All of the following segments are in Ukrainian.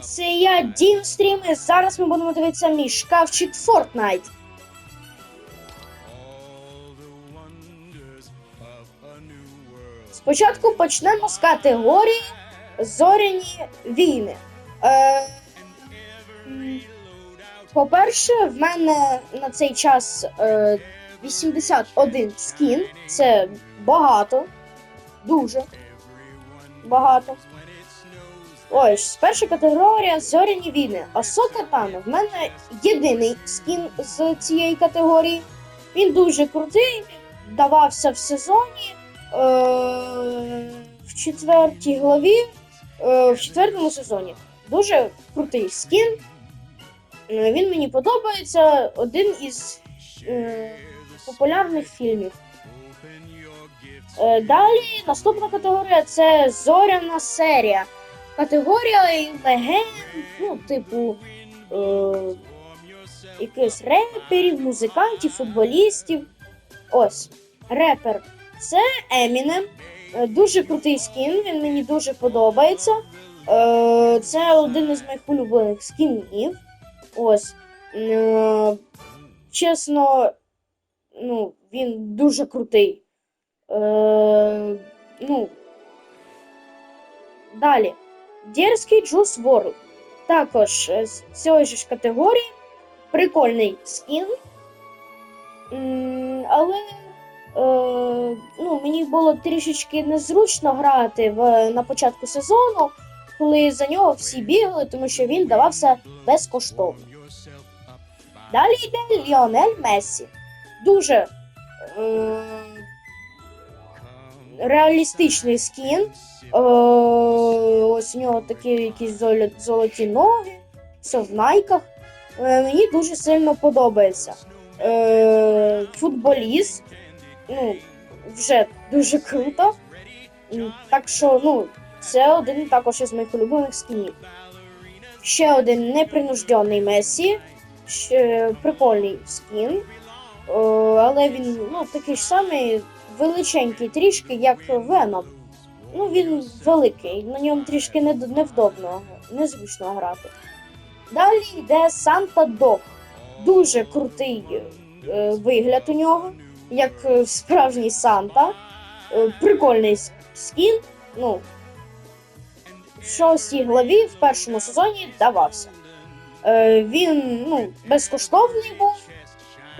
Це я Дім Стрім, і зараз ми будемо дивитися мій шкафчик Fortnite. Спочатку почнемо з категорії Зоряні війни. Е, по-перше, в мене на цей час е, 81 скін. Це багато. Дуже багато. Ось, перша категорія зоряні війни. Асока Тано. В мене єдиний скін з цієї категорії. Він дуже крутий, давався в сезоні. Е- в четвертій главі, е- в четвертому сезоні. Дуже крутий скін. Е, Він мені подобається. Один із е- популярних фільмів. Е, Далі наступна категорія це зоряна серія. Категорія легенд, ну, типу, е, якихось реперів, музикантів, футболістів. Ось. Репер це Емінем. Е, Дуже крутий скін, він мені дуже подобається. Е, Це один із моїх улюблених скінів. Ось. Е, Чесно, ну, він дуже крутий. Е, ну, далі. Дерзкий Джус Ворлд. Також е, з цієї ж категорії. Прикольний скін. Але е, ну, мені було трішечки незручно грати в, на початку сезону, коли за нього всі бігали, тому що він давався безкоштовно. Далі йде Ліонель Мессі. Дуже е, реалістичний скін. Е, ось у нього такі якісь золоті ноги, все в найках. Е, мені дуже сильно подобається. Е, футболіст. Ну, вже дуже круто. Так що, ну, це один також із моїх улюблених скінів. Ще один непринуждений Месі. Ще прикольний скін. Але він ну, такий ж самий величенький трішки, як Веном. Ну, він великий, на ньому трішки не- невдобно, незручно грати. Далі йде Санта Дог. Дуже крутий е, вигляд у нього, як е, справжній Санта. Е, прикольний скін. Ну, в шостій главі в першому сезоні давався. Е, він ну, безкоштовний був.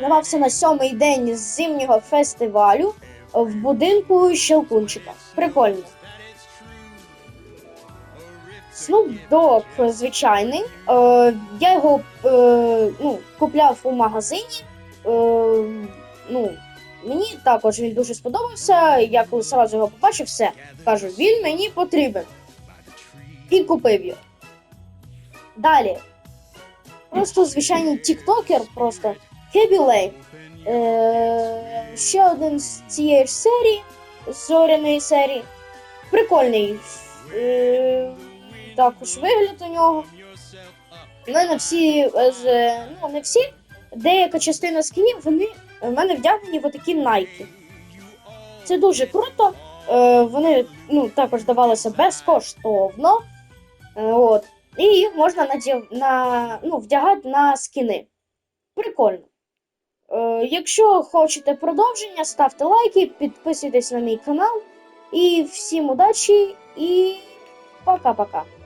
Давався на сьомий день зимнього фестивалю в будинку Щелкунчика. Прикольно. Snoop Dogg звичайний. Е, я його е, ну, купляв у магазині. Е, ну, мені також він дуже сподобався. Я коли сразу його побачив, все. Кажу, він мені потрібен. І купив його. Далі. Просто звичайний тіктокер, просто Хебі Лей. Е, ще один з цієї ж серії, зоряної серії. Прикольний. Е, також вигляд у нього. У мене всі е, ну, не всі, деяка частина скінів, вони в мене вдягнені в отакі найки. Це дуже круто. Е, вони ну, також давалися безкоштовно. Е, от. І їх можна надів, на, ну, вдягати на скіни. Прикольно. Якщо хочете продовження, ставте лайки, підписуйтесь на мій канал. І всім удачі і пока-пока.